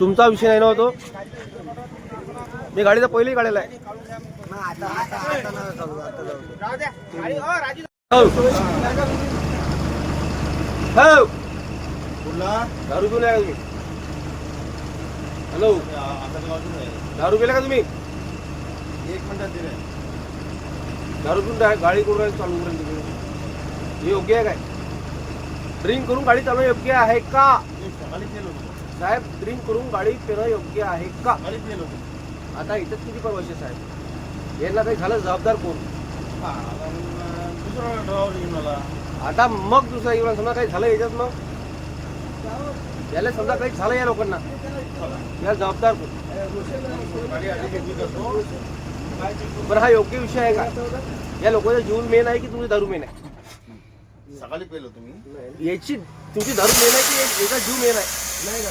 तुमचा विषय नाही ना हो तो मी गाडीचा पहिलेही काढलेला आहे. हो. हो. दारू पिऊन आहे का तुम्ही. हॅलो. दारू पिला का तुम्ही? एक मिनिटात दिले दारू पिऊन गाडी करून चालू करून तुम्ही. हे योग्य आहे काय? ड्रिंक करून गाडी चालवणं योग्य आहे का? साहेब ड्रिंक करून गाडी पिणं योग्य आहे का? आता इथं किती परवाशे साहेब? यांना काही झालं जबाबदार कोण? आता मग दुसरा इव्हन समजा काही झालं याच्यात मग? याला समजा काही झालं या लोकांना. या जबाबदार कोण? पण हा योग्य विषय आहे का? या लोकांचा जीवन मेन आहे की तुमची दारू मेन आहे? सकाळी पेलो तुम्ही? याची तुमची दारू मेन आहे की एका जीव मेन आहे नाही का